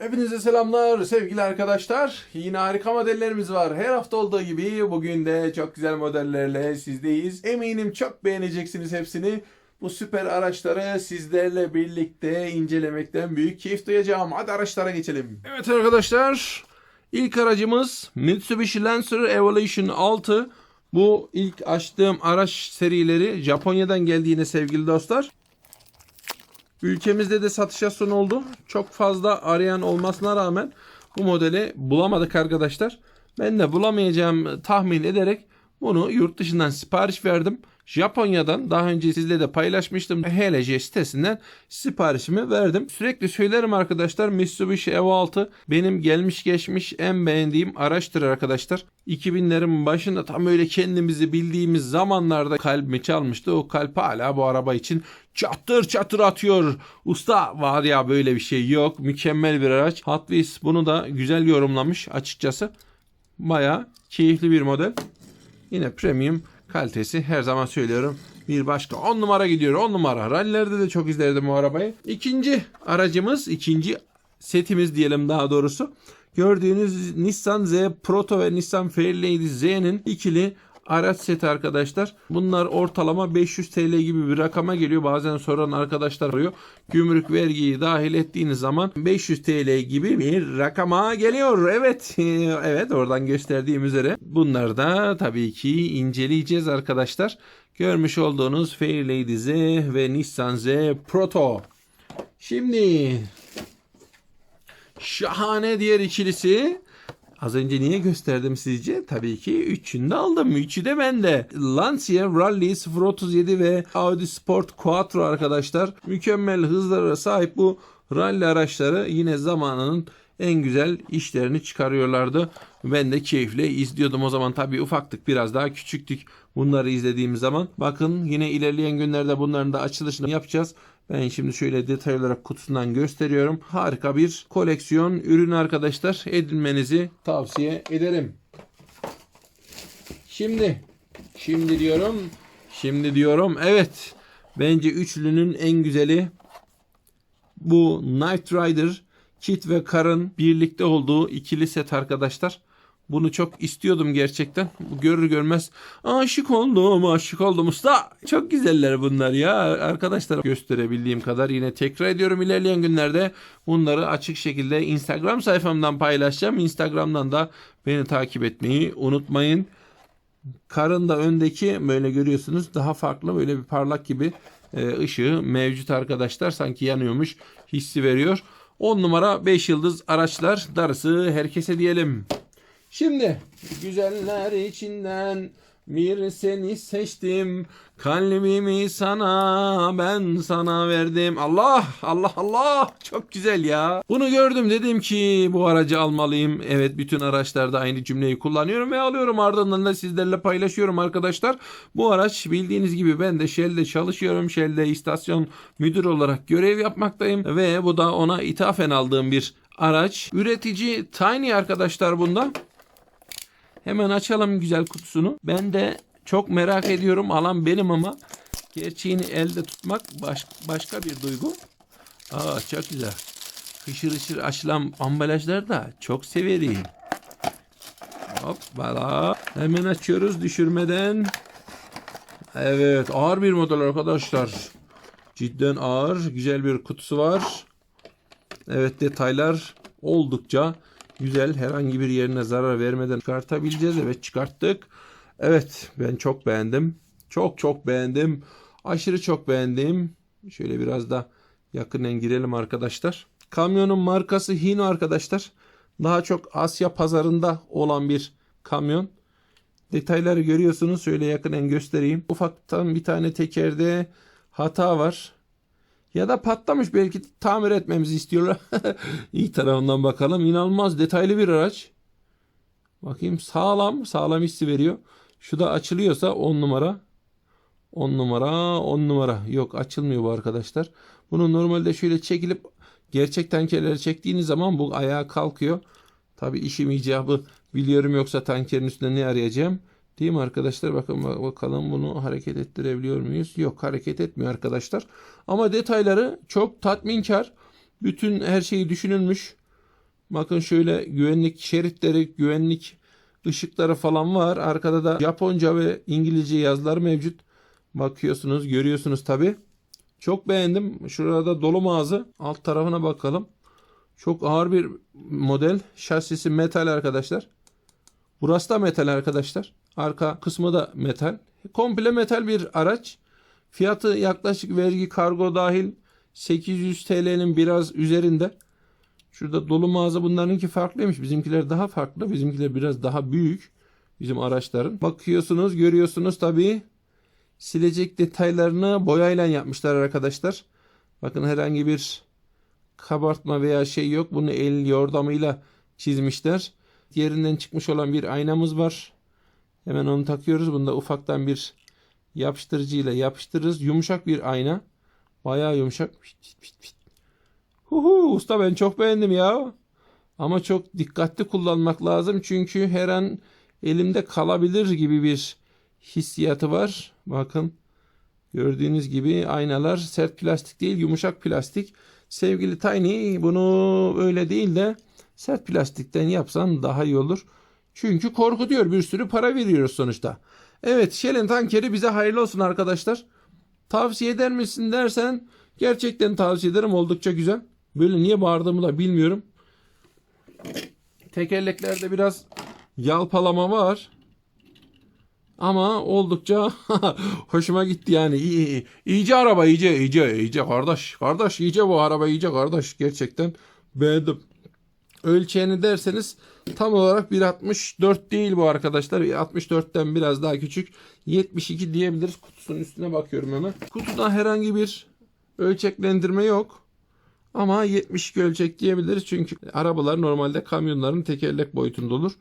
Hepinize selamlar sevgili arkadaşlar. Yine harika modellerimiz var. Her hafta olduğu gibi bugün de çok güzel modellerle sizdeyiz. Eminim çok beğeneceksiniz hepsini. Bu süper araçları sizlerle birlikte incelemekten büyük keyif duyacağım. Hadi araçlara geçelim. Evet arkadaşlar. İlk aracımız Mitsubishi Lancer Evolution 6. Bu ilk açtığım araç serileri Japonya'dan geldi yine sevgili dostlar. Ülkemizde de satışa son oldu. Çok fazla arayan olmasına rağmen bu modeli bulamadık arkadaşlar. Ben de bulamayacağım tahmin ederek bunu yurt dışından sipariş verdim. Japonya'dan daha önce sizle de paylaşmıştım. HLC sitesinden siparişimi verdim. Sürekli söylerim arkadaşlar Mitsubishi Evo 6 benim gelmiş geçmiş en beğendiğim araçtır arkadaşlar. 2000'lerin başında tam öyle kendimizi bildiğimiz zamanlarda kalbimi çalmıştı. O kalp hala bu araba için çatır çatır atıyor. Usta var ya böyle bir şey yok. Mükemmel bir araç. Hot Wheels bunu da güzel yorumlamış açıkçası. Baya keyifli bir model. Yine premium kalitesi her zaman söylüyorum. Bir başka 10 numara gidiyor 10 numara. Rallilerde de çok izlerdim bu arabayı. İkinci aracımız ikinci setimiz diyelim daha doğrusu. Gördüğünüz Nissan Z Proto ve Nissan Fairlady Z'nin ikili araç seti arkadaşlar. Bunlar ortalama 500 TL gibi bir rakama geliyor. Bazen soran arkadaşlar arıyor. Gümrük vergiyi dahil ettiğiniz zaman 500 TL gibi bir rakama geliyor. Evet. Evet oradan gösterdiğim üzere. Bunları da tabii ki inceleyeceğiz arkadaşlar. Görmüş olduğunuz Fairlady Z ve Nissan Z Proto. Şimdi şahane diğer ikilisi Az önce niye gösterdim sizce? Tabii ki üçünü aldım. Üçü de bende. Lancia Rally 037 ve Audi Sport Quattro arkadaşlar. Mükemmel hızlara sahip bu rally araçları yine zamanının en güzel işlerini çıkarıyorlardı. Ben de keyifle izliyordum o zaman tabii ufaktık biraz daha küçüktük bunları izlediğim zaman. Bakın yine ilerleyen günlerde bunların da açılışını yapacağız. Ben şimdi şöyle detay olarak kutusundan gösteriyorum. Harika bir koleksiyon ürün arkadaşlar. Edinmenizi tavsiye ederim. Şimdi, şimdi diyorum, şimdi diyorum. Evet, bence üçlünün en güzeli bu Knight Rider Kit ve Kar'ın birlikte olduğu ikili set arkadaşlar. Bunu çok istiyordum gerçekten. Görür görmez aşık oldum aşık oldum usta. Çok güzeller bunlar ya arkadaşlar gösterebildiğim kadar yine tekrar ediyorum ilerleyen günlerde bunları açık şekilde Instagram sayfamdan paylaşacağım. Instagram'dan da beni takip etmeyi unutmayın. Karın da öndeki böyle görüyorsunuz daha farklı böyle bir parlak gibi e, ışığı mevcut arkadaşlar sanki yanıyormuş hissi veriyor. 10 numara 5 yıldız araçlar darısı herkese diyelim. Şimdi güzeller içinden bir seni seçtim. Kalbimi sana ben sana verdim. Allah Allah Allah çok güzel ya. Bunu gördüm dedim ki bu aracı almalıyım. Evet bütün araçlarda aynı cümleyi kullanıyorum ve alıyorum ardından da sizlerle paylaşıyorum arkadaşlar. Bu araç bildiğiniz gibi ben de Shell'de çalışıyorum. Shell'de istasyon müdür olarak görev yapmaktayım ve bu da ona ithafen aldığım bir araç. Üretici Tiny arkadaşlar bunda. Hemen açalım güzel kutusunu. Ben de çok merak ediyorum. Alan benim ama gerçeğini elde tutmak baş, başka bir duygu. Aa çok güzel. Hışır hışır açılan ambalajlar da çok severim. Hoppala. Hemen açıyoruz düşürmeden. Evet ağır bir model arkadaşlar. Cidden ağır. Güzel bir kutusu var. Evet detaylar oldukça güzel. Herhangi bir yerine zarar vermeden çıkartabileceğiz. Evet çıkarttık. Evet ben çok beğendim. Çok çok beğendim. Aşırı çok beğendim. Şöyle biraz da yakından girelim arkadaşlar. Kamyonun markası Hino arkadaşlar. Daha çok Asya pazarında olan bir kamyon. Detayları görüyorsunuz. Şöyle yakından göstereyim. Ufaktan bir tane tekerde hata var. Ya da patlamış belki tamir etmemizi istiyorlar. İyi tarafından bakalım. İnanılmaz detaylı bir araç. Bakayım sağlam. Sağlam hissi veriyor. Şu da açılıyorsa 10 numara. 10 numara 10 numara. Yok açılmıyor bu arkadaşlar. Bunu normalde şöyle çekilip gerçek tankerleri çektiğiniz zaman bu ayağa kalkıyor. Tabi işim icabı biliyorum yoksa tankerin üstünde ne arayacağım. Değil mi arkadaşlar? Bakın bakalım bunu hareket ettirebiliyor muyuz? Yok hareket etmiyor arkadaşlar. Ama detayları çok tatminkar. Bütün her şeyi düşünülmüş. Bakın şöyle güvenlik şeritleri, güvenlik ışıkları falan var. Arkada da Japonca ve İngilizce yazılar mevcut. Bakıyorsunuz, görüyorsunuz tabi. Çok beğendim. Şurada dolu ağzı. Alt tarafına bakalım. Çok ağır bir model. Şasisi metal arkadaşlar. Burası da metal arkadaşlar. Arka kısmı da metal. Komple metal bir araç. Fiyatı yaklaşık vergi kargo dahil 800 TL'nin biraz üzerinde. Şurada dolu mağaza bunlarınki farklıymış. Bizimkiler daha farklı. Bizimkiler biraz daha büyük. Bizim araçların. Bakıyorsunuz, görüyorsunuz tabii. Silecek detaylarını boyayla yapmışlar arkadaşlar. Bakın herhangi bir kabartma veya şey yok. Bunu el yordamıyla çizmişler. Yerinden çıkmış olan bir aynamız var. Hemen onu takıyoruz. Bunda ufaktan bir yapıştırıcıyla yapıştırırız. Yumuşak bir ayna. Bayağı yumuşak. Pişt, pişt. Huhu, usta ben çok beğendim ya. Ama çok dikkatli kullanmak lazım. Çünkü her an elimde kalabilir gibi bir hissiyatı var. Bakın gördüğünüz gibi aynalar sert plastik değil yumuşak plastik. Sevgili Tiny bunu öyle değil de sert plastikten yapsan daha iyi olur. Çünkü korkutuyor bir sürü para veriyoruz sonuçta. Evet Shell'in tankeri bize hayırlı olsun arkadaşlar. Tavsiye eder misin dersen gerçekten tavsiye ederim oldukça güzel. Böyle niye bağırdığımı da bilmiyorum. Tekerleklerde biraz yalpalama var. Ama oldukça hoşuma gitti yani. İyi, iyi. İyice araba iyice iyice iyice kardeş. Kardeş iyice bu araba iyice kardeş. Gerçekten beğendim. Ölçeğini derseniz tam olarak 1.64 değil bu arkadaşlar. 64'ten biraz daha küçük. 72 diyebiliriz. Kutusunun üstüne bakıyorum hemen. Kutuda herhangi bir ölçeklendirme yok. Ama 72 ölçek diyebiliriz. Çünkü arabalar normalde kamyonların tekerlek boyutunda olur.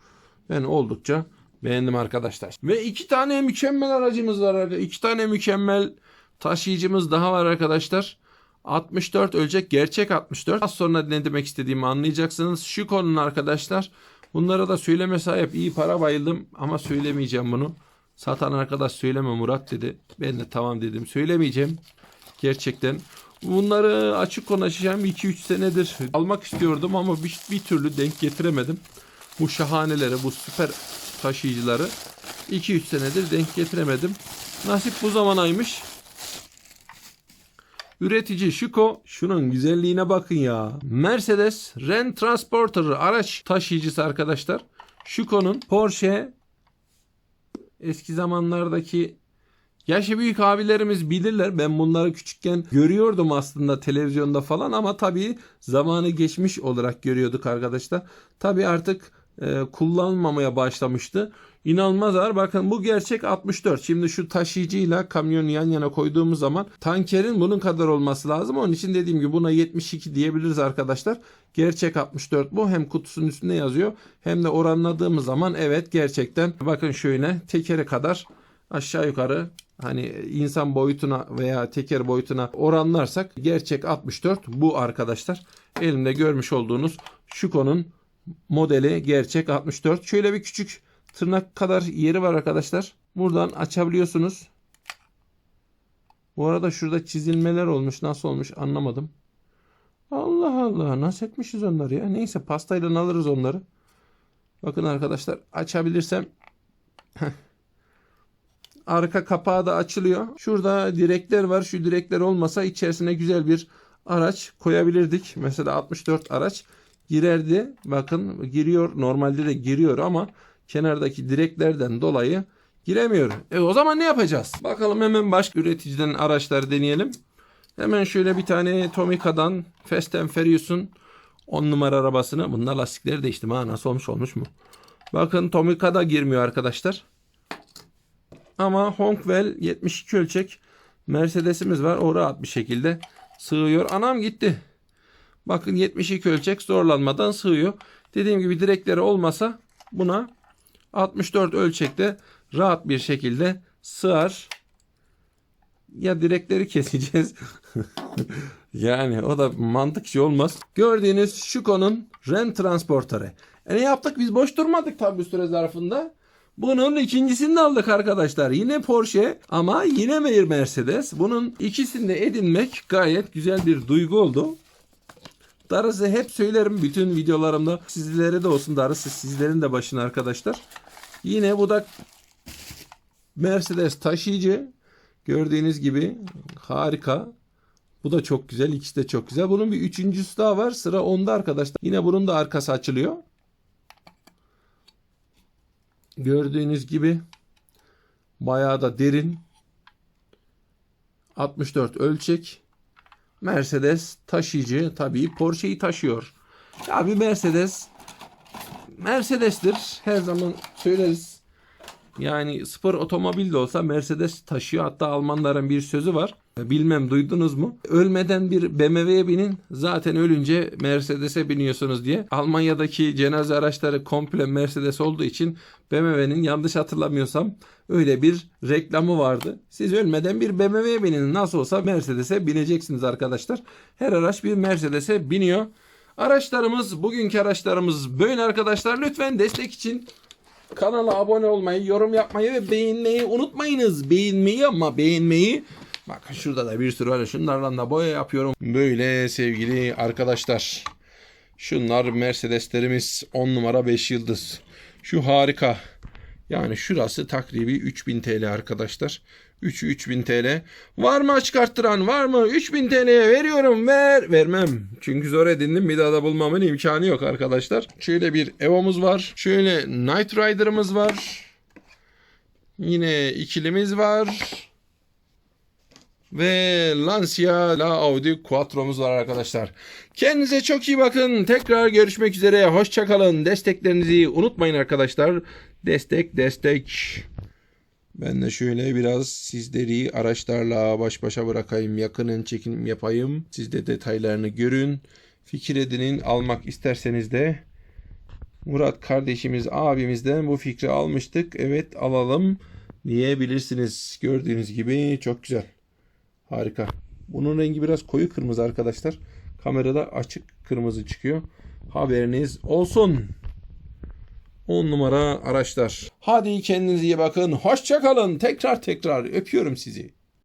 Ben oldukça beğendim arkadaşlar. Ve iki tane mükemmel aracımız var. İki tane mükemmel taşıyıcımız daha var arkadaşlar. 64 ölçek gerçek 64. Az sonra ne demek istediğimi anlayacaksınız. Şu konunun arkadaşlar. Bunlara da söyleme sahip iyi para bayıldım ama söylemeyeceğim bunu. Satan arkadaş söyleme Murat dedi. Ben de tamam dedim söylemeyeceğim. Gerçekten. Bunları açık konuşacağım 2-3 senedir almak istiyordum ama bir, bir türlü denk getiremedim. Bu şahaneleri, bu süper taşıyıcıları 2-3 senedir denk getiremedim. Nasip bu zamanaymış. Üretici Şuko şunun güzelliğine bakın ya. Mercedes Ren Transporter araç taşıyıcısı arkadaşlar. Şuko'nun Porsche eski zamanlardaki yaşı büyük abilerimiz bilirler. Ben bunları küçükken görüyordum aslında televizyonda falan ama tabii zamanı geçmiş olarak görüyorduk arkadaşlar. Tabii artık e, kullanmamaya başlamıştı. İnanılmaz ağır. Bakın bu gerçek 64. Şimdi şu taşıyıcıyla kamyonu yan yana koyduğumuz zaman tankerin bunun kadar olması lazım. Onun için dediğim gibi buna 72 diyebiliriz arkadaşlar. Gerçek 64 bu. Hem kutusunun üstünde yazıyor hem de oranladığımız zaman evet gerçekten bakın şöyle tekere kadar aşağı yukarı hani insan boyutuna veya teker boyutuna oranlarsak gerçek 64 bu arkadaşlar. Elimde görmüş olduğunuz Şuko'nun modeli gerçek 64. Şöyle bir küçük tırnak kadar yeri var arkadaşlar. Buradan açabiliyorsunuz. Bu arada şurada çizilmeler olmuş. Nasıl olmuş anlamadım. Allah Allah nasıl etmişiz onları ya. Neyse pastayla alırız onları. Bakın arkadaşlar açabilirsem. Arka kapağı da açılıyor. Şurada direkler var. Şu direkler olmasa içerisine güzel bir araç koyabilirdik. Mesela 64 araç girerdi. Bakın giriyor. Normalde de giriyor ama kenardaki direklerden dolayı giremiyor. E o zaman ne yapacağız? Bakalım hemen başka üreticiden araçlar deneyelim. Hemen şöyle bir tane Tomica'dan Fast and Furious'un 10 numara arabasını. Bunlar lastikleri değiştim ha. Nasıl olmuş olmuş mu? Bakın Tomica'da girmiyor arkadaşlar. Ama Hongwell 72 ölçek Mercedes'imiz var. O rahat bir şekilde sığıyor. Anam gitti. Bakın 72 ölçek zorlanmadan sığıyor. Dediğim gibi direkleri olmasa buna 64 ölçekte rahat bir şekilde sığar. Ya direkleri keseceğiz. yani o da mantıkçı olmaz. Gördüğünüz Şuko'nun Ren Transporter'ı. E ne yaptık? Biz boş durmadık tabi süre zarfında. Bunun ikincisini de aldık arkadaşlar. Yine Porsche ama yine bir Mercedes. Bunun ikisini de edinmek gayet güzel bir duygu oldu. Darısı hep söylerim bütün videolarımda. Sizlere de olsun darısı sizlerin de başına arkadaşlar. Yine bu da Mercedes taşıyıcı. Gördüğünüz gibi harika. Bu da çok güzel. İkisi de çok güzel. Bunun bir üçüncüsü daha var. Sıra onda arkadaşlar. Yine bunun da arkası açılıyor. Gördüğünüz gibi bayağı da derin. 64 ölçek. Mercedes taşıyıcı. Tabii Porsche'yi taşıyor. Ya bir Mercedes Mercedes'tir. Her zaman söyleriz. Yani spor otomobil de olsa Mercedes taşıyor. Hatta Almanların bir sözü var. Bilmem duydunuz mu? Ölmeden bir BMW'ye binin. Zaten ölünce Mercedes'e biniyorsunuz diye. Almanya'daki cenaze araçları komple Mercedes olduğu için BMW'nin yanlış hatırlamıyorsam öyle bir reklamı vardı. Siz ölmeden bir BMW'ye binin. Nasıl olsa Mercedes'e bineceksiniz arkadaşlar. Her araç bir Mercedes'e biniyor. Araçlarımız, bugünkü araçlarımız böyle arkadaşlar. Lütfen destek için Kanala abone olmayı, yorum yapmayı ve beğenmeyi unutmayınız. Beğenmeyi ama beğenmeyi. Bakın şurada da bir sürü öyle şunlarla da boya yapıyorum. Böyle sevgili arkadaşlar. Şunlar Mercedeslerimiz 10 numara 5 yıldız. Şu harika. Yani şurası takribi 3000 TL arkadaşlar. 3'ü 3000 TL. Var mı açık arttıran var mı? 3000 TL'ye veriyorum ver. Vermem. Çünkü zor edindim. Bir daha da bulmamın imkanı yok arkadaşlar. Şöyle bir Evo'muz var. Şöyle Knight Rider'ımız var. Yine ikilimiz var. Ve Lancia La Audi Quattro'muz var arkadaşlar. Kendinize çok iyi bakın. Tekrar görüşmek üzere. Hoşçakalın. Desteklerinizi unutmayın arkadaşlar. Destek destek. Ben de şöyle biraz sizleri araçlarla baş başa bırakayım. Yakının çekim yapayım. Siz de detaylarını görün. Fikir edinin. Almak isterseniz de Murat kardeşimiz abimizden bu fikri almıştık. Evet alalım diyebilirsiniz. Gördüğünüz gibi çok güzel. Harika. Bunun rengi biraz koyu kırmızı arkadaşlar. Kamerada açık kırmızı çıkıyor. Haberiniz olsun. 10 numara araçlar. Hadi kendinize iyi bakın. Hoşçakalın. Tekrar tekrar öpüyorum sizi.